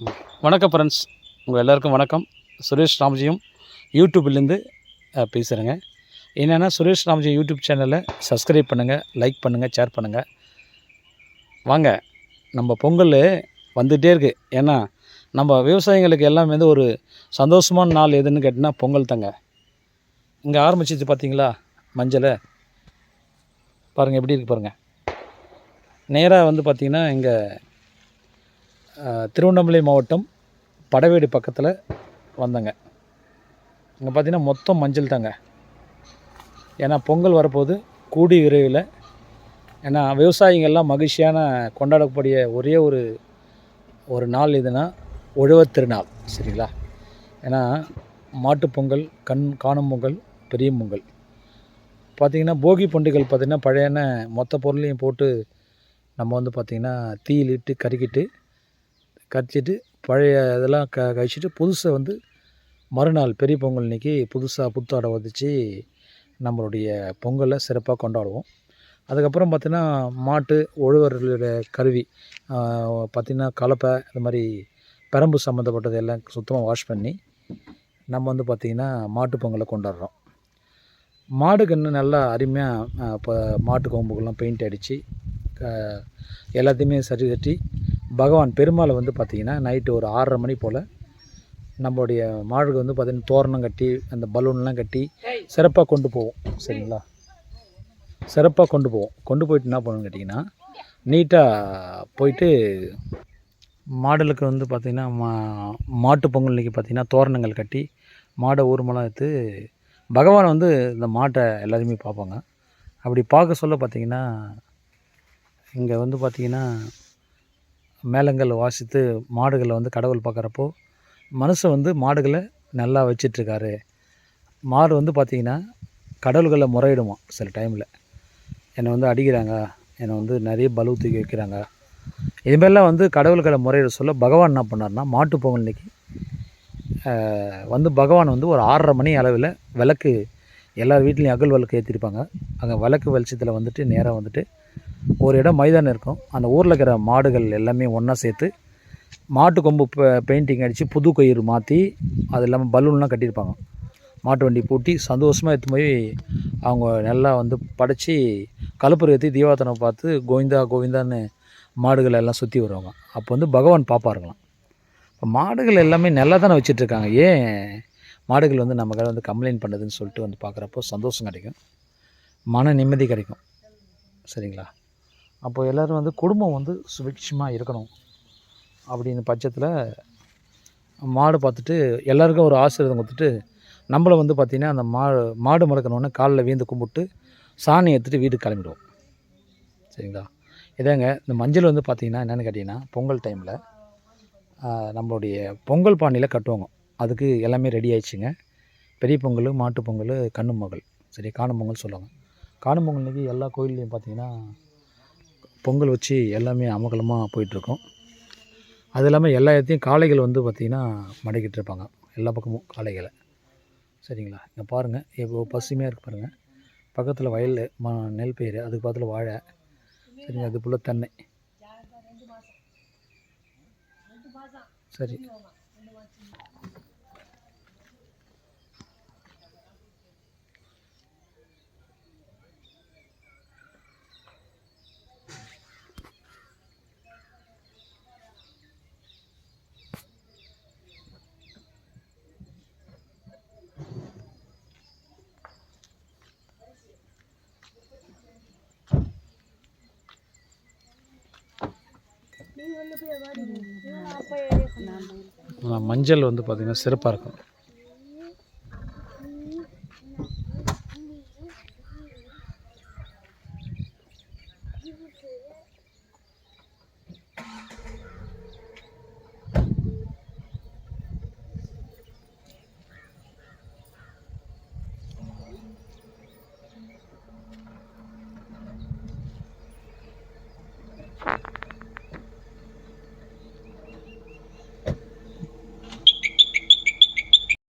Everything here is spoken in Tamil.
வணக்கம் ஃப்ரெண்ட்ஸ் உங்கள் எல்லாருக்கும் வணக்கம். சுரேஷ் ராம்ஜியும் யூடியூப்லேருந்து பேசுகிறேங்க என்னென்னா சுரேஷ் ராம்ஜி யூடியூப் சேனலை சப்ஸ்கிரைப் பண்ணுங்கள் லைக் பண்ணுங்கள் ஷேர் பண்ணுங்கள் வாங்க நம்ம பொங்கல் வந்துகிட்டே இருக்குது ஏன்னா நம்ம விவசாயிங்களுக்கு எல்லாமே வந்து ஒரு சந்தோஷமான நாள் எதுன்னு கேட்டிங்கன்னா பொங்கல் தாங்க. இங்கே ஆரம்பிச்சிச்சு பார்த்தீங்களா மஞ்சளை? பாருங்கள் எப்படி இருக்கு பாருங்கள் நேராக வந்து பார்த்திங்கன்னா இங்கே திருவண்ணாமலை மாவட்டம் படவேடு பக்கத்தில் வந்தேங்க. இங்கே பார்த்தீங்கன்னா மொத்தம் மஞ்சள் தாங்க. ஏன்னா பொங்கல் வரப்போது கூடி விரைவில் ஏன்னா விவசாயிங்கள்லாம் மகிழ்ச்சியான கொண்டாடக்கூடிய ஒரே ஒரு ஒரு நாள் இதுனா உழவர் திருநாள் சரிங்களா? ஏன்னா மாட்டுப்பொங்கல் கண் காணும் பொங்கல் பெரிய பொங்கல். பார்த்திங்கன்னா போகி பண்டிகைகள் பார்த்திங்கன்னா பழையன மொத்த பொருளையும் போட்டு நம்ம வந்து பார்த்திங்கன்னா தீயிலிட்டு கருக்கிட்டு கரிச்சிட்டு பழைய இதெல்லாம் க கழிச்சிட்டு புதுசை வந்து மறுநாள் பெரிய பொங்கல் அன்றைக்கி புதுசாக புத்தாடை உதச்சி நம்மளுடைய பொங்கலை சிறப்பாக கொண்டாடுவோம். அதுக்கப்புறம் பார்த்திங்கன்னா மாட்டு உழவர்களுடைய கருவி பார்த்திங்கன்னா கலப்பை இந்த மாதிரி பெரம்பு சம்மந்தப்பட்டது எல்லாம் சுத்தமாக வாஷ் பண்ணி நம்ம வந்து பார்த்திங்கன்னா மாட்டு பொங்கலை கொண்டாடுறோம். மாடுக்கு இன்னும் நல்லா அருமையாக இப்போ மாட்டு கொம்புக்கெல்லாம் பெயிண்ட் அடித்து எல்லாத்தையுமே சரி கட்டி பகவான் பெருமாளை வந்து பார்த்திங்கன்னா நைட்டு ஒரு ஆறரை மணி போல் நம்மளுடைய மாடுக்கு வந்து பார்த்திங்கன்னா தோரணம் கட்டி அந்த பலூன்லாம் கட்டி சிறப்பாக கொண்டு போவோம். சரிங்களா? சிறப்பாக கொண்டு போவோம். கொண்டு போயிட்டு என்ன பண்ணணும்னு கேட்டிங்கன்னா நீட்டாக போயிட்டு மாடலுக்கு வந்து பார்த்திங்கன்னா மா மாட்டு பொங்கல் அன்றைக்கி பார்த்திங்கன்னா தோரணங்கள் கட்டி மாடை ஊர்மலாம் எடுத்து பகவான் வந்து இந்த மாட்டை எல்லாருமே பார்ப்பாங்க. அப்படி பார்க்க சொல்ல பார்த்திங்கன்னா இங்கே வந்து பார்த்திங்கன்னா மேளங்கள் வாசித்து மாடுகளை வந்து கடவுள் பார்க்குறப்போ மனுஷன் வந்து மாடுகளை நல்லா வச்சிட்ருக்காரு. மாடு வந்து பார்த்திங்கன்னா கடவுள்களை முறையிடுமா சில டைமில் என்னை வந்து அடிக்கிறாங்க. என்னை வந்து நிறைய பலு தூக்கி வைக்கிறாங்க. இதுமாரிலாம் வந்து கடவுள்களை முறையிட சொல்ல பகவான் என்ன பண்ணார்னா மாட்டு பொங்கல் அன்னைக்கு வந்து பகவான் வந்து ஒரு ஆறரை மணி அளவில் விளக்கு எல்லார் வீட்லேயும் அகல் விளக்கு ஏற்றிருப்பாங்க அங்கே விளக்கு வெளிச்சத்தில் வந்துட்டு நேராக வந்துட்டு ஒரு இடம் மைதானம் இருக்கும். அந்த ஊரில் இருக்கிற மாடுகள் எல்லாமே ஒன்றா சேர்த்து மாட்டு கொம்பு பெயிண்டிங் அடித்து புது கயிறு மாற்றி அது இல்லாமல் பலூன்லாம் கட்டியிருப்பாங்க. மாட்டு வண்டி பூட்டி சந்தோஷமாக எடுத்து போய் அவங்க நல்லா வந்து படைச்சி கழுப்பறை ஏற்றி தீபாத்தனை பார்த்து கோவிந்தா கோவிந்தான்னு மாடுகள் எல்லாம் சுற்றி வருவாங்க. அப்போ வந்து பகவான் பார்ப்பாருங்களாம் இப்போ மாடுகள் எல்லாமே நல்லா தானே வச்சிட்ருக்காங்க ஏன் மாடுகள் வந்து நம்ம வந்து கம்ப்ளைண்ட் பண்ணுதுன்னு சொல்லிட்டு வந்து பார்க்குறப்போ சந்தோஷம் கிடைக்கும். மன நிம்மதி கிடைக்கும். சரிங்களா? அப்போ எல்லோரும் வந்து குடும்பம் வந்து சுபிக்ஷமாக இருக்கணும் அப்படின்னு பட்சத்தில் மாடு பார்த்துட்டு எல்லாருக்கும் ஒரு ஆசீர்வாதம் கொடுத்துட்டு நம்மளை வந்து பார்த்திங்கன்னா அந்த மா மாடு மறக்கணுன்னு காலில் வீந்து கும்பிட்டு சாணி எடுத்துகிட்டு வீட்டுக்கு கிளம்பிடுவோம். சரிங்களா? இதாங்க இந்த மஞ்சள் வந்து பார்த்திங்கன்னா என்னென்னு கேட்டிங்கன்னா பொங்கல் டைமில் நம்மளுடைய பொங்கல் பானையில் கட்டுவாங்க. அதுக்கு எல்லாமே ரெடி ஆயிடுச்சுங்க. பெரிய பொங்கல் மாட்டு பொங்கல் கண்ணு மகள் சரி காணும் பொங்கல் சொல்லுவாங்க. காணும் பொங்கல் அன்றைக்கி எல்லா கோயில்லையும் பார்த்திங்கன்னா பொங்கல் வச்சு எல்லாமே அமகலமாக போயிட்டுருக்கோம். அது இல்லாமல் எல்லா இடத்தையும் காளைகள் வந்து பார்த்திங்கன்னா மடக்கிட்டு இருப்பாங்க. எல்லா பக்கமும் காளைகளை. சரிங்களா? இங்கே பாருங்கள் இப்போ பசுமையாக இருக்குது பாருங்கள் பக்கத்தில் வயல் ம நெல் பயிர் அதுக்கு பக்கத்தில் வாழை. சரிங்க அது ஃபுல்லாக தென்னை. சரி. மஞ்சள் வந்து பார்த்திங்கன்னா சிறப்பாக இருக்கும்